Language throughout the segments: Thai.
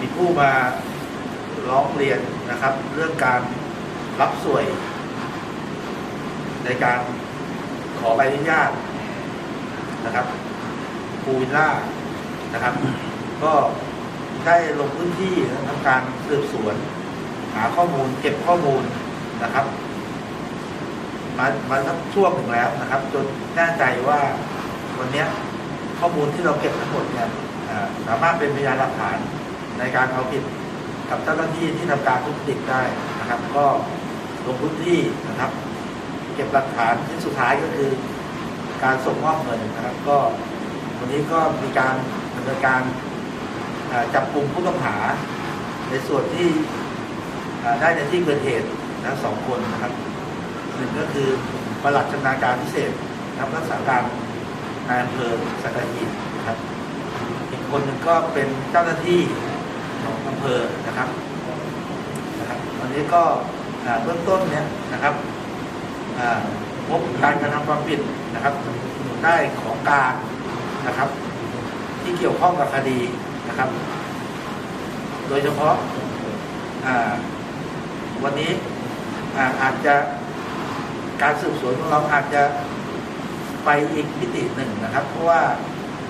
มีผู้มาร้องเรียนนะครับ เรื่องการรับสวย ในการขอใบอนุญาตนะครับปูวิลล่านะครับ ก็ได้ลงพื้นที่ทำการสืบสวน หาข้อมูลเก็บข้อมูลนะครับ มามาสักช่วงหนึ่งแล้วนะครับ จนแน่ใจว่าวันนี้ ข้อมูลที่เราเก็บทั้งหมดเนี่ยสามารถเป็นพยานหลักฐานในการเอาผิดกับเจ้าหน้าที่ที่ทำการทุจริตได้นะครับ ก็ลงพื้นที่นะครับ เก็บหลักฐานที่สุดท้ายก็คือการส่งมอบเงินนะครับ ก็วันนี้ก็มีการดำเนินการจับกลุ่มผู้ต้องหา ในส่วนที่ได้ในที่เกิดเหตุนะสองคนนะครับหนึ่งก็คือประหลัดชำนาญการพิเศษนะครับรักษาการ นายอำเภอสัตหีบนะครับอีกคนหนึ่งก็เป็นเจ้าหน้าที่ของอำเภอนะครับนะครับวันนี้ก็เบื้องต้นเนี่ยนะครับพบการกระทำความผิดนะครับได้ของกลารนะครับ ที่เกี่ยวข้องกับคดีนะครับ โดยเฉพาะวันนี้ออาจจะการสืบสวนของเราอาจจะ ไปอีกมิติหนึ่งนะครับ เพราะว่า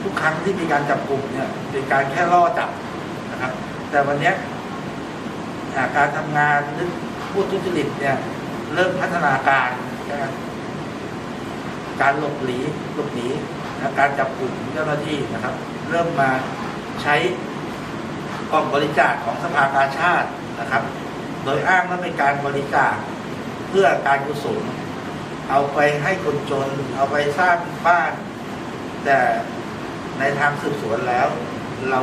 ทุกครั้งที่มีการจับกลุ่มเนี่ยเป็นการแค่ล่อจับนะครับ แต่วันนี้การทำงานหรือผู้ทุจริตเนี่ยเริ่มพัฒนาการนะครับการหลบหลีหลบหนีนะการจับกลุ่มเจ้าหน้าที่นะครับ เริ่มมาใช้กล่องบริจาคของสภากาชาตินะครับ โดยอ้างว่าเป็นการบริจาคเพื่อการกุศล เอาไปให้คนจน เอาไปสร้างบ้าน แต่ในทางสืบสวนแล้ว เรา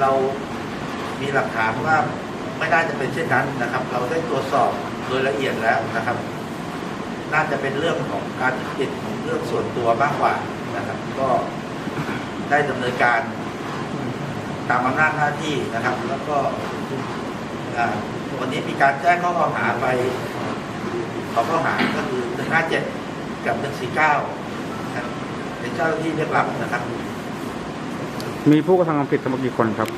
เรามีหลักฐานว่าไม่น่าจะเป็นเช่นนั้นนะครับ เราได้ตรวจสอบโดยละเอียดแล้วนะครับ น่าจะเป็นเรื่องของการผิดของเรื่องส่วนตัวมากกว่านะครับ ก็ได้ดำเนินการตามอำนาจหน้าที่นะครับ แล้วก็วันนี้มีการแจ้งข้อกล่าวหาไป ขอข้อหาก็คือ 157 กับ 149ครับเป็นเจ้าหน้าที่เรียกรับนะครับ มีผู้กระทำความผิดทั้งหมดกี่คนครับ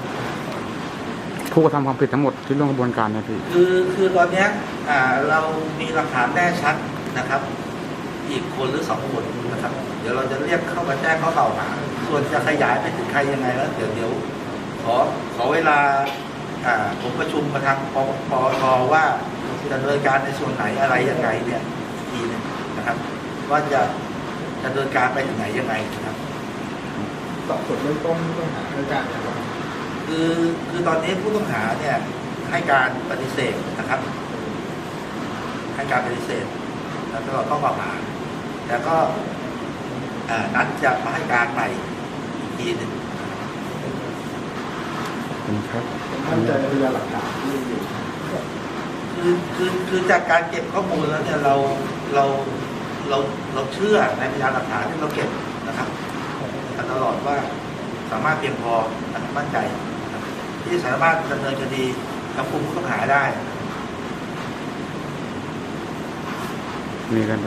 ผู้กระทำความผิดทั้งหมดที่ร่วมกระบวนการเนะพี่คือคือตอนเนี้ยอ่าเรามีหลักฐานแน่ชัดนะครับ อีกคนหรือสองคนนะครับ เดี๋ยวเราจะเรียกเข้ามาแจ้งข้อกล่าวหา ส่วนจะขยายไปถึงใครยังไงแล้วเดี๋ยวเดี๋ยวขอขอเวลาอ่าผมประชุมมาทางปปทว่าจะ ดำเนินการในส่วนไหนอะไรยังไงเนี่ยอีกทีหนึงนะครับ ว่าจะจะดำเนินการไปถึงไหนยังไงนะครับสอบสวนเบื้องต้นผู้ต้องหาให้การอย่างไรบ้างคือคือตอนนี้ผู้ต้องหาเนี่ยให้การปฏิเสธนะครับ ให้การปฏิเสธ แล้วก็ข้อกล่าวหาแต่ก็อ่านัดจะมาให้การใหม่อีกทีหนึ่งขอบคุณครับมั่นใจในพยานหลักฐานที่มีอยู่ คือคือคือจากการเก็บข้อมูลแล้วเนี่ยเราเราเราเราเชื่อในพยานหลักฐานที่เราเก็บนะครับตลอดว่าสามารถเพียงพอนะครับมั่นใจ ที่สามารถดำเนินคดีกับกลุ่มผู้ต้องหาได้มีกันไหม